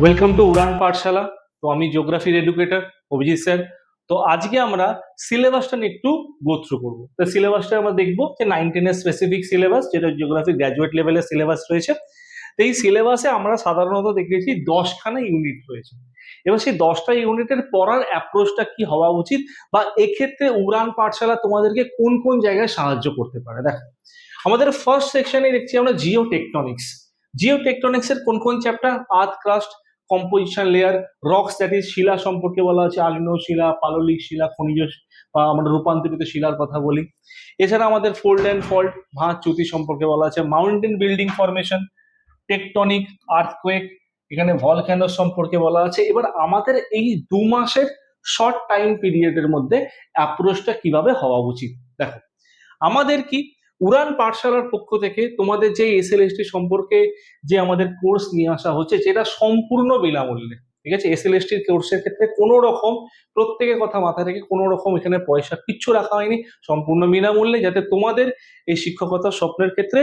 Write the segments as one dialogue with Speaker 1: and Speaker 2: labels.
Speaker 1: Welcome to উড়ান পাঠশালা তো আমি জিওগ্রাফির educator Abhijit sir তো আজকে আমরা সিলেবাসটা নিয়ে একটু গো থ্রু করব। তো সিলেবাসটা আমরা দেখব যে নাইন টেনের স্পেসিফিক সিলেবাস যেটা জিওগ্রাফি গ্র্যাজুয়েট লেভেলের সিলেবাস রয়েছে। তো এই সিলেবাসে আমরা সাধারণত দেখেছি দশখানা ইউনিট রয়েছে। এবার সেই দশটা ইউনিটের পড়ার অ্যাপ্রোচটা কি হওয়া উচিত বা এক্ষেত্রে উড়ান পাঠশালা তোমাদেরকে কোন কোন জায়গায় সাহায্য করতে পারে? দেখো, আমাদের ফার্স্ট সেকশনে দেখছি আমরা জিও টেকটনিক্স জিও টেকটনিক্স এর কোন কোন chapter earth crust composition layer rocks that is শিলা সম্পর্কে বলা আছে আগ্নেয় শিলা পাললিক শিলা খনিজ বা আমরা রূপান্তরিত শিলার কথা বলি। এছাড়া আমাদের ফোল্ড অ্যান্ড ফল্ট ভাঁজ চ্যুতি সম্পর্কে বলা আছে mountain building formation tectonic earthquake এখানে ভলক্যানো সম্পর্কে বলা আছে। এবার আমাদের এই দু মাসের শর্ট টাইম পিরিয়ডের মধ্যে অ্যাপ্রোচটা কীভাবে হওয়া উচিত? দেখো, আমাদের কি উড়ান পাঠশালার পক্ষ থেকে তোমাদের যে এসএলএসটি সম্পর্কে যে আমাদের কোর্স নিয়ে আসা হচ্ছে যেটা সম্পূর্ণ বিনামূল্যে। ঠিক আছে? এসএলএসটি কোর্সের ক্ষেত্রে কোনো রকম প্রত্যেকের কথা মাথায় রেখে কোনো রকম এখানে পয়সা কিচ্ছু রাখা হয়নি। সম্পূর্ণ বিনামূল্যে, যাতে তোমাদের এই শিক্ষকতার স্বপ্নের ক্ষেত্রে,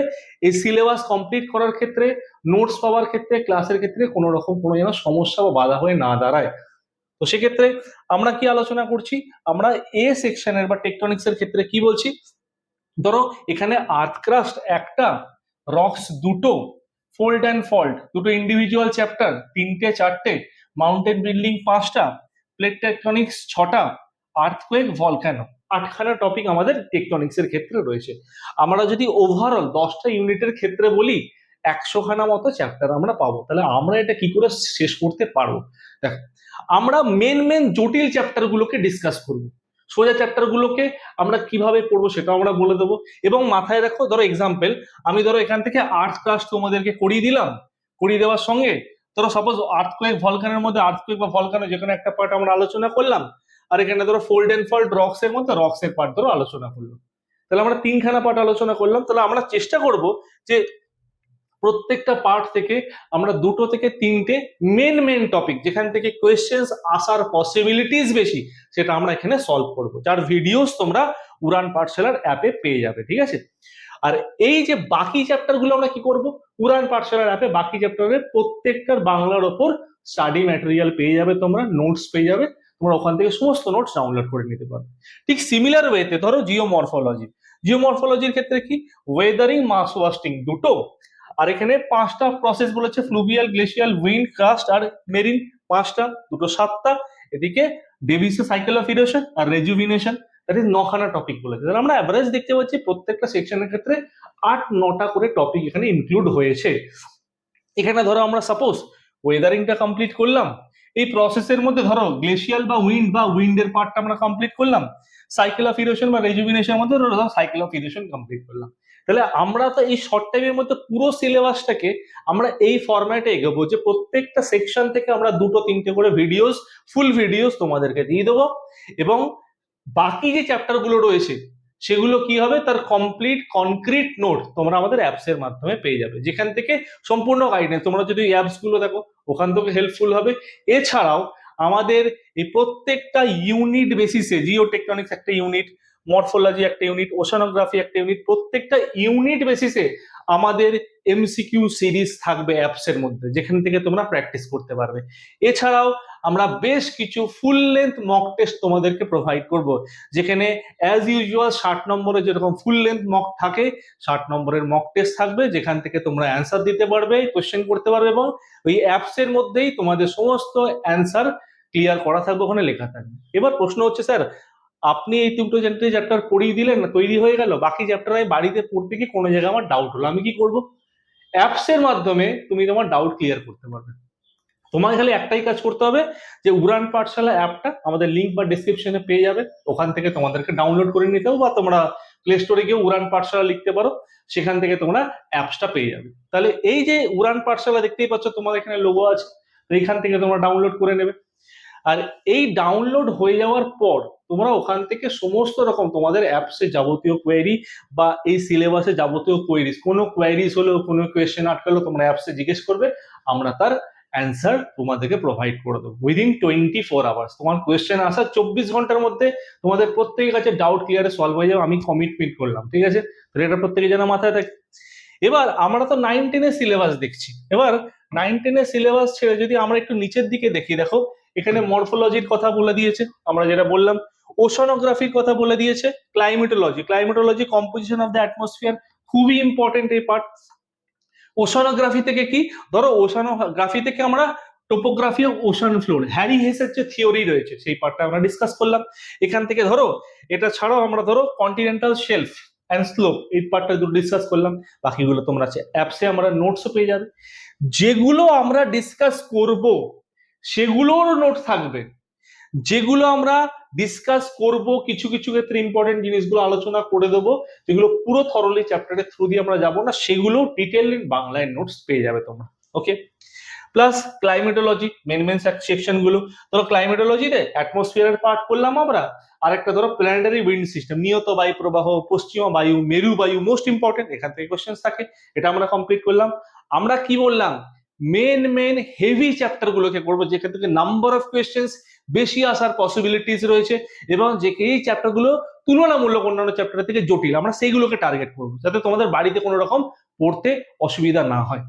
Speaker 1: এই সিলেবাস কমপ্লিট করার ক্ষেত্রে নোটস পাওয়ার ক্ষেত্রে ক্লাসের ক্ষেত্রে কোনো রকম কোনো যেন সমস্যা বা বাধা হয়ে না দাঁড়ায়। তো সেক্ষেত্রে আমরা কি আলোচনা করছি? আমরা এ সেকশনের বা টেকটনিক্স এর ক্ষেত্রে কি বলছি? ধরো এখানে আর্থক্রাস্ট একটা, রক্স দুটো, ফোল্ড অ্যান্ড ফল্ট দুটো ইন্ডিভিজুয়াল চ্যাপ্টার তিনটে, চারটে মাউন্টেন বিল্ডিং পাঁচটা প্লেট টেকটনিক্স ছটা আর্থকোয়েক ভলক্যানো আটখানা টপিক আমাদের টেকটনিক্স এর ক্ষেত্রে রয়েছে। আমরা যদি ওভারঅল দশটা ইউনিটের ক্ষেত্রে বলি, একশোখানা মতো চ্যাপ্টার আমরা পাবো। তাহলে আমরা এটা কি করে শেষ করতে পারব? দেখো, আমরা মেন মেন জটিল চ্যাপ্টার গুলোকে ডিসকাস করব। সোজা চ্যাপ্টার গুলোকে আমরা কীভাবে পড়ব সেটাও আমরা বলে দেবো। এবং মাথায় রাখো, ধরো এক্সাম্পল আমি ধরো এখান থেকে আর্ট ক্লাস তোমাদেরকে করিয়ে দিলাম, করিয়ে দেওয়ার সঙ্গে, ধরো সাপোজ আর্থকোয়েক ভলকানের মধ্যে আর্থকোয়েক বা ভলকানো যেখানে একটা পার্ট আমরা আলোচনা করলাম, আর এখানে ধরো ফোল্ড এন্ড ফল্ট রক্স এর মধ্যে রক্স এর পার্ট ধরো আলোচনা করলাম তাহলে আমরা তিনখানা পার্ট আলোচনা করলাম, তাহলে আমরা চেষ্টা করব যে প্রত্যেকটা পার্ট থেকে আমরা দুটো থেকে তিনটে মেন মেন টপিক যেখান থেকে কোয়েশ্চেন্স আসার পসিবিলিটিস বেশি, সেটা আমরা এখানে সলভ করব। যার ভিডিওস তোমরা উড়ান পাঠশালার অ্যাপে পেয়ে যাবে, ঠিক আছে? আর এই যে বাকি চ্যাপ্টারগুলো আমরা কি করব? উড়ান পাঠশালার অ্যাপে বাকি চ্যাপ্টারের প্রত্যেকটার বাংলার ওপর স্টাডি ম্যাটেরিয়াল পেয়ে যাবে তোমরা নোটস পেয়ে যাবে, তোমরা ওখান থেকে সমস্ত নোটস ডাউনলোড করে নিতে পারবে। ঠিক সিমিলার ওয়েতে ধরো জিওমরফোলজি জিওমরফোলজির ক্ষেত্রে কি? ওয়েদারিং মাস ওয়াস্টিং দুটো আর এখানে পাঁচটা প্রসেস বলেছে ফ্লুভিয়াল গ্লেশিয়াল উইন্ড কাস্ট আর মেরিন পাঁচটা, দুটো সাতটা। এদিকে ডেভিসের সাইকেল অফ ইরোশন আর রেজুভিনেশন দ্যাট ইজ নখানা টপিক বলেছে। তাহলে আমরা অ্যাভারেজ দেখতে পাচ্ছি প্রত্যেকটা সেকশনের ক্ষেত্রে আট, নটা করে টপিক এখানে ইনক্লুড হয়েছে। এখানে ধরো আমরা সাপোজ ওয়েদারিংটা কমপ্লিট করলাম। এই প্রসেসের মধ্যে ধরো গ্লেশিয়াল বা উইন্ড বা উইন্ডের পার্টটা আমরা কমপ্লিট করলাম। সাইকেল অফ ইরোশন বা রেজুভিনেশনের মধ্যে ধরো সাইকেল অফ ইরোশন কমপ্লিট করলাম। তাহলে আমরা তো এই শর্ট টাইমের মধ্যে পুরো সিলেবাসটাকে আমরা এই ফরম্যাটে এগোবো যে প্রত্যেকটা সেকশন থেকে আমরা দুটো, তিনটে করে ভিডিওস ফুল ভিডিওস তোমাদেরকে দিয়ে দেবো। এবং বাকি যে চ্যাপ্টারগুলো রয়েছে, সেগুলো কি হবে? তার কমপ্লিট কনক্রিট নোট তোমরা আমাদের অ্যাপস এর মাধ্যমে পেয়ে যাবে। যেখান থেকে সম্পূর্ণ গাইডেন্স তোমরা যদি অ্যাপসগুলো দেখো, ওখান থেকে হেল্পফুল হবে। এছাড়াও আমাদের এই প্রত্যেকটা ইউনিট বেসিসে জিও টেকটনিক্স একটা ইউনিট মরফোলজি একটা ইউনিট ওশানোগ্রাফি একটা ইউনিট প্রত্যেকটা ইউনিট বেসিসে আমাদের এমসিকিউ সিরিজ থাকবে অ্যাপস এর মধ্যে, যেখান থেকে তোমরা প্র্যাকটিস করতে পারবে। এছাড়াও আমরা বেশ কিছু ফুল লেন্থ মক টেস্ট তোমাদেরকে প্রোভাইড করব, যেখানে অ্যাজ ইউজুয়াল ষাট নম্বরে যেরকম ফুল লেন্থ মক থাকে, ষাট নম্বরের মক টেস্ট থাকবে, যেখান থেকে তোমরা অ্যান্সার দিতে পারবে কোয়েশ্চেন করতে পারবে এবং ওই অ্যাপস এর মধ্যেই তোমাদের সমস্ত অ্যান্সার ক্লিয়ার করা থাকবে, ওখানে লেখা থাকবে। এবার প্রশ্ন হচ্ছে, স্যার আপনি এই দুটো চ্যাপ্টার চ্যাপ্টার পড়িয়ে দিলেন, তৈরি হয়ে গেল, বাকি চ্যাপ্টার আমি বাড়িতে পড়তে গিয়ে কোনো জায়গায় আমার ডাউট হলো। আমি কি করব? অ্যাপস এর মাধ্যমে তুমি তোমার ডাউট ক্লিয়ার করতে পারবে। তোমাকে খালি একটাই কাজ করতে হবে যে উড়ান পাঠশালা অ্যাপটা আমাদের লিঙ্ক বা ডিসক্রিপশনে পেয়ে যাবে। ওখান থেকে তোমাদেরকে ডাউনলোড করে নিতে হবে বা তোমরা প্লে স্টোরে গিয়ে উড়ান পাঠশালা লিখতে পারো। সেখান থেকে তোমরা অ্যাপসটা পেয়ে যাবে। তাহলে এই যে উড়ান পাঠশালা দেখতেই পাচ্ছ তোমার এখানে লোগো আছে, তো এইখান থেকে তোমরা ডাউনলোড করে নেবে। আর এই ডাউনলোড হয়ে যাওয়ার পর তোমরা ওখান থেকে সমস্ত রকম তোমাদের অ্যাপসে যাবতীয় কোয়েরি বা এই সিলেবাসে যাবতীয় কোয়েরিজ কোনো কোয়েরিজ হলেও, কোনো কোয়েশ্চেন আটকালো তোমরা অ্যাপসে জিজ্ঞেস করবে, আমরা তার অ্যান্সার তোমাদেরকে প্রোভাইড করে দেবো উইদিন টোয়েন্টি ফোর আওয়ার্স তোমার কোয়েশ্চেন আসার চব্বিশ ঘণ্টার মধ্যে তোমাদের প্রত্যেকের কাছে ডাউট ক্লিয়ারে সলভ হয়ে যাবে, আমি কমিটমেন্ট করলাম, ঠিক আছে? তো এটা প্রত্যেকে যেন মাথায় থাকে এবার আমরা তো নাইন টেনের সিলেবাস দেখছি। এবার নাইন টেনের সিলেবাস ছেড়ে যদি আমরা একটু নিচের দিকে দেখি, দেখো এখানে মরফোলজির কথা বলে দিয়েছে, আমরা যেটা বললাম। ওশানোগ্রাফির কথা বলে দিয়েছে climatology climatology composition of the atmosphere খুবই ইম্পর্টেন্ট এই পার্ট ওশানোগ্রাফি থেকে কি? ধরো ওশানোগ্রাফি থেকে আমরা topography of ocean floor Harry হেসের যে থিওরি রয়েছে, সেই পার্টটা আমরা ডিসকাস করলাম। এখান থেকে ধরো, এটা ছাড়াও আমরা ধরো কন্টিনেন্টাল শেলফ অ্যান্ড স্লোপ এই পার্টটা দুটো ডিসকাস করলাম। বাকিগুলো তোমরা আছে অ্যাপসে আমরা নোটসও পেয়ে যাবে। যেগুলো আমরা ডিসকাস করব সেগুলোর নোট থাকবে। যেগুলো আমরা ডিসকাস করব, কিছু কিছু ক্ষেত্রে ইম্পর্টেন্ট জিনিসগুলো আলোচনা করে দেবো, যেগুলো পুরো থরলি চ্যাপ্টারের থ্রু দিয়ে আমরা যাব না, সেগুলো ডিটেল বাংলায় নোটস পেয়ে যাবে তোমরা। Okay plus climatology main main সেকশনগুলো ধরো ক্লাইমেটোলজিতে অ্যাটমসফিয়ারের পার্ট করলাম আমরা আর একটা ধরো প্ল্যানেটারি উইন্ড সিস্টেম নিয়ত বায়ু প্রবাহ পশ্চিমা বায়ু, মেরু বায়ু মোস্ট ইম্পর্টেন্ট এখান থেকে কোশ্চেন থাকে, এটা আমরা কমপ্লিট করলাম। আমরা কি বললাম? মেন মেন হেভি চ্যাপ্টার গুলোকে করব, যেখান থেকে নাম্বার অফ কোয়েশ্চেন্স বেশি আসার পসিবিলিটিস রয়েছে এবং যে এই চ্যাপ্টারগুলো তুলনামূলক অন্যান্য চ্যাপ্টার থেকে জটিল। আমরা সেইগুলোকে টার্গেট করব, যাতে তোমাদের বাড়িতে কোনো রকম পড়তে অসুবিধা না হয়।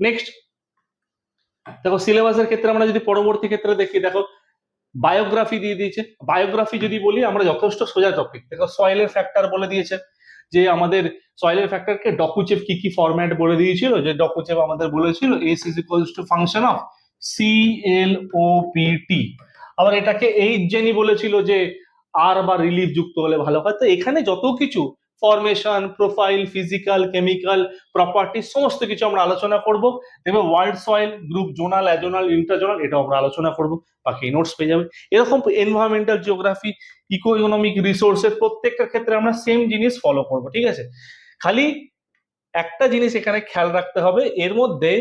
Speaker 1: নেক্সট দেখো সিলেবাসের ক্ষেত্রে আমরা যদি পরবর্তী ক্ষেত্রে দেখি, দেখো বায়োগ্রাফি দিয়ে দিয়েছে। বায়োগ্রাফি যদি বলি, আমরা যথেষ্ট সোজা টপিক দেখো সয়েলের ফ্যাক্টর বলে দিয়েছে। যে আমাদের সয়েলের ফ্যাক্টরকে ডকুচেপ কি কি ফরম্যাট বলে দিয়েছিল, যে ডকুচেপ আমাদের বলেছিল S is equals to function of C L O P T আবার এটাকে এইচ জেনি বলেছিল যে আর বা রিলিফ যুক্ত হলে ভালো হয়। তো এখানে যত কিছু formation profile physical chemical property সমস্ত কিছু আমরা আলোচনা করব। দেখবে world soil group zonal azonal interzonal এটাও আমরা আলোচনা করব। বাকি নোটস পেয়ে যাবে। এরকম এনভায়রনমেন্টাল জিওগ্রাফি ইকো ইকোনমিক রিসোর্সের প্রত্যেকটা ক্ষেত্রে আমরা সেম জিনিস ফলো করব, ঠিক আছে? খালি একটা জিনিস এখানে খেয়াল রাখতে হবে, এর মধ্যে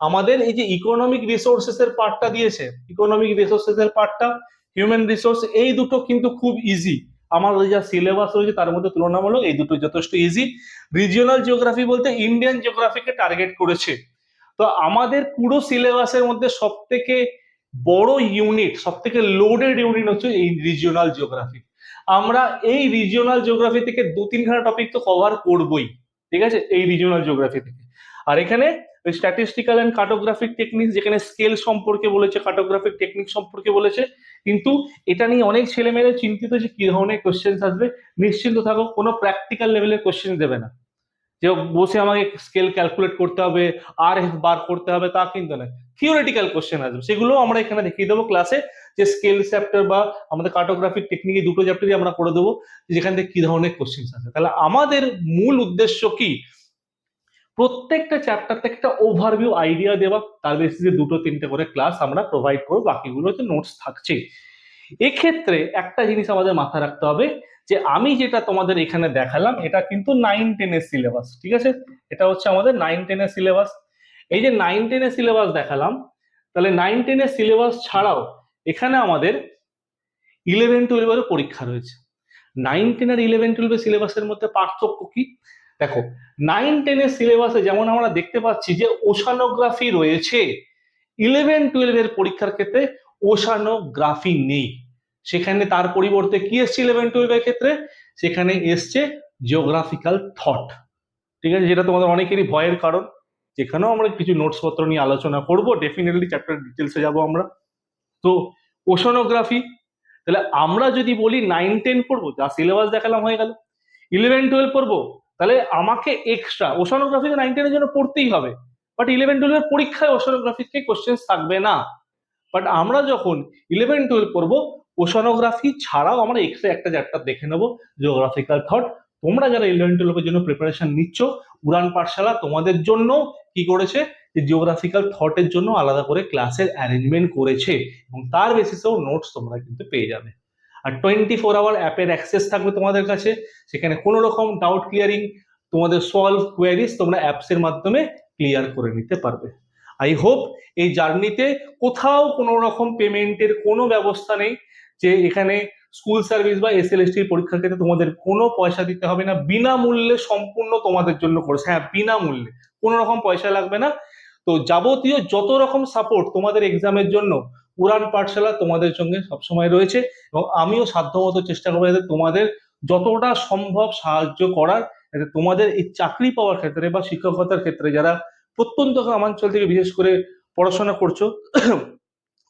Speaker 1: আমাদের এই যে ইকোনমিক রিসোর্সেস এর পার্টটা দিয়েছে ইকোনমিক রিসোর্সেস এর পার্টটা হিউম্যান রিসোর্স এই দুটো কিন্তু খুব ইজি আমাদের যা সিলেবাস রয়েছে, তার মধ্যে তুলনামূলক এই দুটো যথেষ্ট ইজি রিজিওনাল জিওগ্রাফি বলতে ইন্ডিয়ান জিওগ্রাফিকে টার্গেট করেছে। তো আমাদের পুরো সিলেবাসের মধ্যে সব থেকে বড় ইউনিট সব থেকে লোডেড ইউনিট হচ্ছে এই রিজিওনাল জিওগ্রাফি আমরা এই রিজিওনাল জিওগ্রাফি থেকে দু তিনখানা টপিক তো কভার করবই, ঠিক আছে? এই রিজিওনাল জিওগ্রাফি থেকে। আর এখানে স্ট্যাটিস্টিক্যাল অ্যান্ড কার্টোগ্রাফিক টেকনিক যেখানে স্কেল সম্পর্কে বলেছে কার্টোগ্রাফিক টেকনিক সম্পর্কে বলেছে কিন্তু এটা নিয়ে অনেক ছেলে ছেলেমেয়েরা চিন্তিত যে কি ধরনের কোশ্চেন আসবে। নিশ্চিন্ত থাকো, কোনো প্র্যাকটিক্যাল লেভেলের কোশ্চেন দেবে না। যে বসে আমাকে স্কেল ক্যালকুলেট করতে হবে আর এফ বার করতে হবে, তা কিন্তু নয়। থিওরিটিক্যাল কোশ্চেন আসবে। সেগুলো আমরা এখানে দেখিয়ে দেবো ক্লাসে যে স্কেল চ্যাপ্টার বা আমাদের কার্টোগ্রাফিক টেকনিক দুটো চ্যাপ্টারই আমরা করে দেবো। যেখান থেকে কি ধরনের কোশ্চেন আসবে। তাহলে আমাদের মূল উদ্দেশ্য কি? প্রত্যেকটা চ্যাপ্টার থেকে একটা ওভারভিউ আইডিয়া দেওয়া, তার বেসিসে দুটো, তিনটে করে ক্লাস আমরা প্রোভাইড করব, বাকিগুলো হচ্ছে নোটস থাকছে। এক্ষেত্রে একটা জিনিস আমাদের মাথায় রাখতে হবে, যে আমি যেটা তোমাদের এখানে দেখালাম, এটা কিন্তু নাইন টেনের সিলেবাস ঠিক আছে? এটা হচ্ছে আমাদের নাইন টেনের সিলেবাস এই যে নাইন টেনের সিলেবাস দেখালাম, তাহলে নাইন টেনের সিলেবাস ছাড়াও এখানে আমাদের ইলেভেন টুয়েলভেরও পরীক্ষা রয়েছে। নাইন টেন আর ইলেভেন টুয়েলভের সিলেবাসের মধ্যে পার্থক্য কি? দেখো নাইন টেনের সিলেবাসে যেমন আমরা দেখতে পাচ্ছি যে ওশানোগ্রাফি রয়েছে ইলেভেন টুয়েলভের পরীক্ষার ক্ষেত্রে ওশানোগ্রাফি নেই। সেখানে তার পরিবর্তে কি এসছে ইলেভেন টুয়েলভের ক্ষেত্রে? সেখানে এসছে জিওগ্রাফিক্যাল থট ঠিক আছে, যেটা তোমাদের অনেকেরই ভয়ের কারণ। যেখানেও আমরা কিছু নোটস পত্র নিয়ে আলোচনা করব ডেফিনেটলি চ্যাপ্টার ডিটেলসে যাব আমরা। তো ওশানোগ্রাফি তাহলে আমরা যদি বলি নাইন টেন পড়ব, যা সিলেবাস দেখালাম হয়ে গেল। ইলেভেন টুয়েলভ পড়ব তাহলে আমাকে এক্সট্রা ওশানোগ্রাফি নাইন টেনের জন্য পড়তেই হবে। বাট ইলেভেন টুয়েলভের পরীক্ষায় ওশানোগ্রাফিকে কোশ্চেন থাকবে না। বাট আমরা যখন ইলেভেন টুয়েলভ পড়ব ওশানোগ্রাফি ছাড়াও আমরা এক্সট্রা একটা চ্যাপ্টার দেখে নেব জিওগ্রাফিক্যাল থট তোমরা যারা ইলেভেন টুয়েলভের জন্য প্রিপারেশন নিচ্ছ, উড়ান পাঠশালা তোমাদের জন্য কি করেছে? যে জিওগ্রাফিক্যাল থটের জন্য আলাদা করে ক্লাসের অ্যারেঞ্জমেন্ট করেছে। এবং তার বেসিসেও নোটস তোমরা কিন্তু পেয়ে যাবে। আর টোয়েন্টি ফোর আওয়ার অ্যাপের অ্যাক্সেস থাকবে তোমাদের কাছে। সেখানে কোনো রকম ডাউট ক্লিয়ারিং তোমাদের সলভ কোয়ারিজ তোমরা অ্যাপসের মাধ্যমে ক্লিয়ার করে নিতে পারবে। আই হোপ এই জার্নিতে কোথাও কোনো রকম পেমেন্টের কোনো ব্যবস্থা নেই যে এখানে স্কুল সার্ভিস বা এস এল পরীক্ষার ক্ষেত্রে তোমাদের কোনো পয়সা দিতে হবে না। বিনামূল্যে সম্পূর্ণ তোমাদের জন্য করেছে হ্যাঁ বিনামূল্যে। কোনো রকম পয়সা লাগবে না। তো যাবতীয় যত রকম সাপোর্ট তোমাদের এক্সামের জন্য উড়ান পাঠশালা তোমাদের সঙ্গে সবসময় রয়েছে এবং আমিও সাধ্যমতো চেষ্টা করব যাতে তোমাদের যতটা সম্ভব সাহায্য করার, যাতে তোমাদের এই চাকরি পাওয়ার ক্ষেত্রে বা শিক্ষকতার ক্ষেত্রে যারা প্রত্যন্ত গ্রামাঞ্চল থেকে বিশেষ করে পড়াশোনা করছ,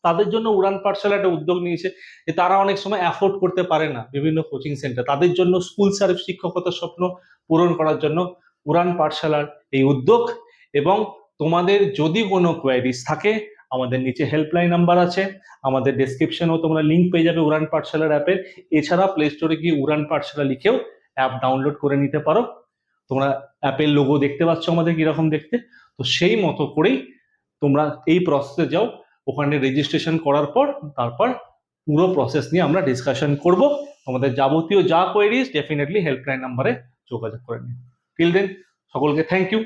Speaker 1: তাদের জন্য উড়ান পাঠশালা একটা উদ্যোগ নিয়েছে যে তারা অনেক সময় অ্যাফোর্ড করতে পারে না বিভিন্ন কোচিং সেন্টার তাদের জন্য স্কুল সার্ভ শিক্ষকতার স্বপ্ন পূরণ করার জন্য উড়ান পাঠশালার এই উদ্যোগ এবং তোমাদের যদি কোনো কোয়ারিজ থাকে আমাদের নিচে হেল্পলাইন নাম্বার আছে, আমাদের ডেসক্রিপশনেও তোমরা লিঙ্ক পেয়ে যাবে উড়ান পাঠশালার অ্যাপের এছাড়া প্লে স্টোরে গিয়ে উড়ান পাঠশালা লিখেও অ্যাপ ডাউনলোড করে নিতে পারো। তোমরা অ্যাপের লোগো দেখতে পাচ্ছ আমাদের কীরকম দেখতে। তো সেই মতো করেই তোমরা এই প্রসেসে যাও, ওখানে রেজিস্ট্রেশন করার পর তারপর পুরো প্রসেস নিয়ে আমরা ডিসকাশন করব। তোমাদের যাবতীয় যা কোয়েরিজ ডেফিনেটলি হেল্পলাইন নাম্বারে যোগাযোগ করে নিও। টিল দেন সকলকে থ্যাংক ইউ